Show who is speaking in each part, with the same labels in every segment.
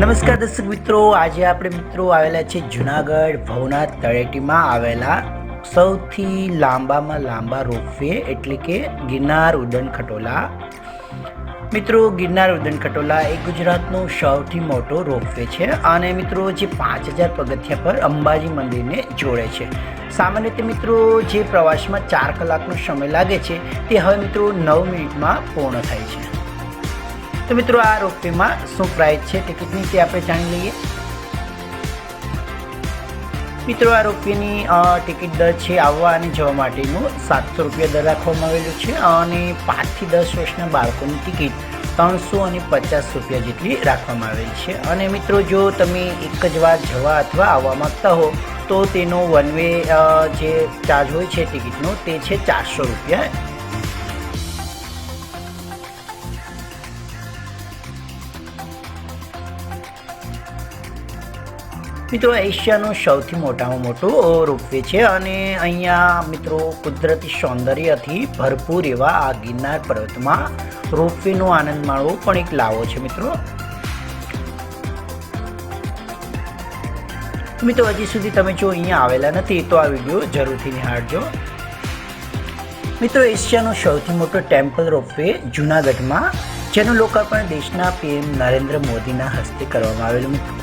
Speaker 1: નમસ્કાર દર્શક મિત્રો, આજે આપણે મિત્રો આવેલા છે જુનાગઢ ભવનાથ તળેટીમાં આવેલા સૌથી લાંબામાં લાંબા રોપવે, એટલે કે ગિરનાર ઉદન ખટોલા. મિત્રો, ગિરનાર ઉદન ખટોલા એ ગુજરાતનો સૌથી મોટો રોપવે છે અને મિત્રો, જે પાંચ હજાર પગથિયા પર અંબાજી મંદિરને જોડે છે. સામાન્ય રીતે મિત્રો, જે પ્રવાસમાં ચાર કલાકનો સમય લાગે છે, તે હવે મિત્રો નવ મિનિટમાં પૂર્ણ થાય છે. તો મિત્રો આ રોપવેમાં શું પ્રાઇસ છે ટિકિટની તે આપણે જાણી લઈએ. મિત્રો આ રોપવેની ટિકિટ દર છે આવવા અને જવા માટેનું સાતસો રૂપિયા દર રાખવામાં આવેલું છે અને પાંચથી દસ વર્ષના બાળકોની ટિકિટ ત્રણસો અને પચાસ રૂપિયા જેટલી રાખવામાં આવેલી છે. અને મિત્રો જો તમે એક જ વાર જવા અથવા આવવા માંગતા હો, તો તેનો વન વે જે ચાર્જ હોય છે ટિકિટનો તે છે ચારસો રૂપિયા મિત્રો એશિયાનું સૌથી મોટામાં મોટું રોપવે છે અને અહીંયા મિત્રો કુદરતી સૌંદર્યથી ભરપૂર એવા આ ગિરનાર પર્વતમાં રોપવેનો આનંદ માણવો પણ એક લાવો છે મિત્રો. મિત્રો, હજી સુધી તમે જો અહીંયા આવેલા નથી તો આ વીડિયો જરૂરથી નિહાળજો. મિત્રો, એશિયાનો સૌથી મોટો ટેમ્પલ રોપવે જૂનાગઢમાં, જેનું લોકાર્પણ દેશના પીએમ નરેન્દ્ર મોદીના હસ્તે કરવામાં આવેલું મિત્રો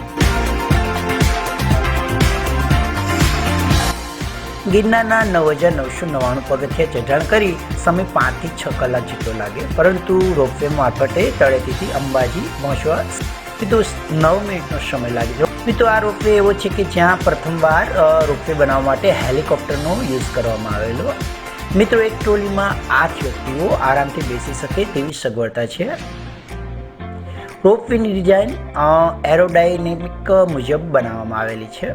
Speaker 1: ગિરનારના નવ હજાર નવસો નવ્વાણું પગથિયા ચઢાણ કરી સમય પાંચથી છ કલાક જેટલો લાગે. પરંતુ રોપવે મારફતે તળેટીથી અંબાજી પહોંચવા સીધો નવ મિનિટનો સમય લાગે છે. મિત્રો, આ રોપવે એવો છે કે જ્યાં પ્રથમવાર રોપવે બનાવવા માટે હેલિકોપ્ટરનો યુઝ કરવામાં આવેલો. મિત્રો, એક ટ્રોલીમાં આઠ વ્યક્તિઓ આરામથી બેસી શકે તેવી સગવડતા છે. રોપવેની ડિઝાઇન એરોડાયનેમિક મુજબ બનાવવામાં આવેલી છે.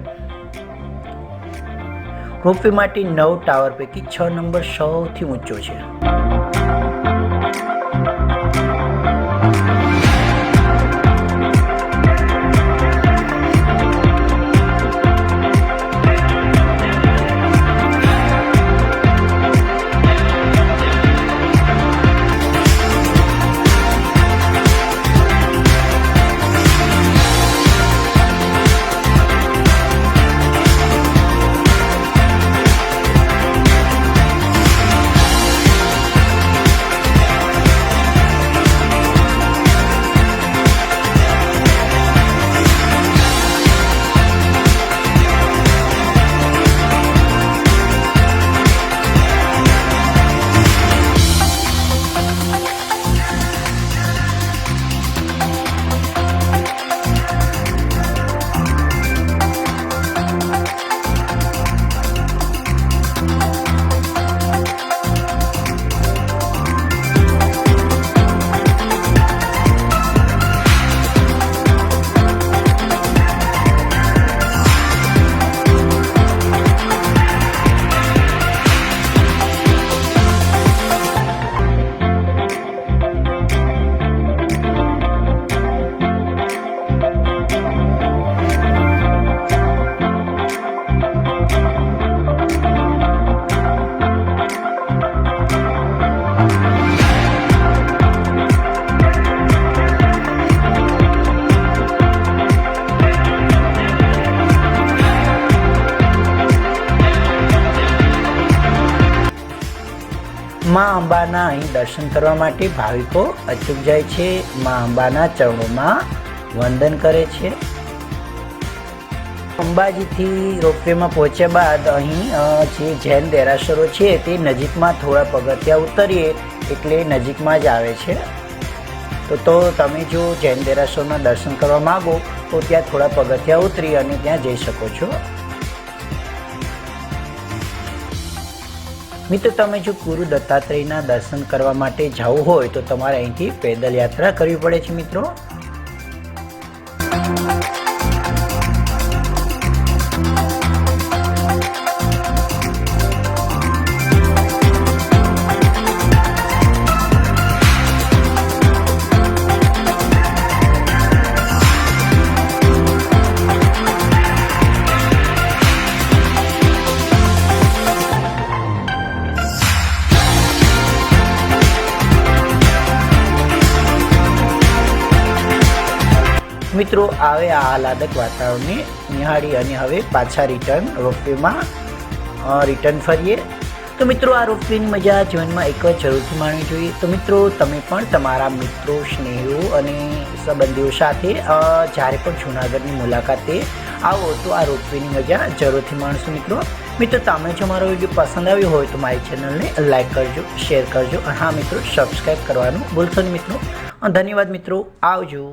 Speaker 1: રોપવે માટે નવ ટાવર પૈકી છ નંબર સૌથી ઊંચો છે. મા અંબાના અહીં દર્શન કરવા માટે ભાવિકો અચૂક જાય છે. મા અંબાના ચરણોમાં વંદન કરે છે. અંબાજીથી રોપવેમાં પહોંચ્યા બાદ અહીં જે જૈન દેરાસરો છે તે નજીકમાં થોડા પગથિયા ઉતરીએ એટલે નજીકમાં જ આવે છે. તો તો તમે જો જૈન દેરાસરોના દર્શન કરવા માગો તો ત્યાં થોડા પગથિયા ઉતરી અને ત્યાં જઈ શકો છો. મિત્રો, તમે જો ગુરુ દત્તાત્રેયના દર્શન કરવા માટે જવું હોય તો તમારે અહીંથી પેદલ યાત્રા કરવી પડે છે, મિત્રો. મિત્રો, આવે આ આહલાદક વાતાવરણને નિહાળી અને હવે પાછા રિટર્ન રોપવેમાં રિટર્ન ફરીએ. તો મિત્રો, આ રોપવેની મજા જીવનમાં એક વાર જરૂરથી માણવી જોઈએ. તો મિત્રો, તમે પણ તમારા મિત્રો, સ્નેહીઓ અને સંબંધીઓ સાથે જ્યારે પણ જૂનાગઢની મુલાકાતે આવો તો આ રોપવેની મજા જરૂરથી માણશો મિત્રો. મિત્રો, તમે જો મારો વીડિયો પસંદ આવ્યો હોય તો મારી ચેનલને લાઈક કરજો શેર કરજો. હા મિત્રો સબસ્ક્રાઈબ કરવાનું ભૂલશો નહીં મિત્રો. ધન્યવાદ મિત્રો. આવજો.